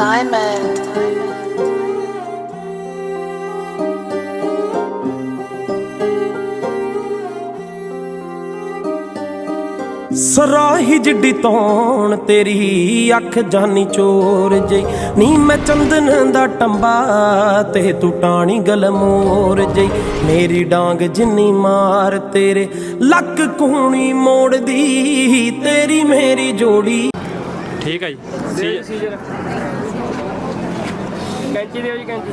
Diamond. ਸਰਾਹੀ ਜਿੱਡੀ ਤੌਣ ਤੇਰੀ ਅੱਖ ਜਾਨੀ ਚੋਰ ਜਈ। ਨੀ ਮੈਂ ਚੰਦਨ ਦਾ ਟੰਬਾ ਤੇ ਤੂੰ ਟਾਣੀ ਗਲਮੋਰ ਜਈ। ਮੇਰੀ ਡਾਂਗ ਜਿੰਨੀ ਮਾਰ ਤੇਰੇ ਲੱਕ ਕੂਣੀ ਮੋੜਦੀ ਤੇਰੀ ਮੇਰੀ ਜੋੜੀ। ਠੀਕ ਹੈ ਜੀ। ਸੀ ਕੈਂਚੀ ਦਿਓ ਜੀ ਕੈਂਚੀ।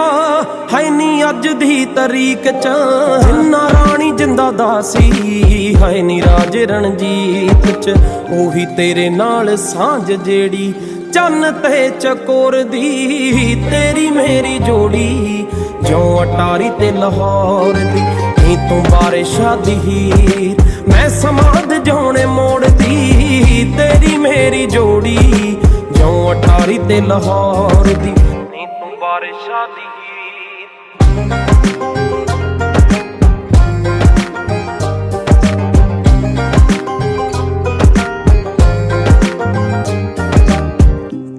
ਦੀ ਤਰੀਕ ਚ ਨਾ ਰਾਣੀ ਜਿੰਦਾ ਦਾਸੀ ਹੈ ਨੀ ਰਾਜ ਰਣਜੀਤ ਚ, ਉਹੀ ਤੇਰੇ ਨਾਲ ਸਾਂਝ ਜਿਹੜੀ ਚੰਨ ਤੇ ਚਕੋਰ ਦੀ, ਤੇਰੀ ਮੇਰੀ ਜੋੜੀ ਜਿਉਂ ਅਟਾਰੀ ਤੇ ਲਾਹੌਰ ਦੀ, ਨੀ ਤੂੰ ਬਾਰੇ ਸ਼ਾਦੀ ਹੀਰ, ਮੈਂ ਸਮਾਦ ਜਾਉਣੇ ਮੋੜਦੀ ਤੇਰੀ ਮੇਰੀ ਜੋੜੀ ਜਿਉਂ ਅਟਾਰੀ ਤੇ ਲਾਹੌਰ ਦੀ, ਨੀ ਤੂੰ ਬਾਰੇ ਸ਼ਾਦੀ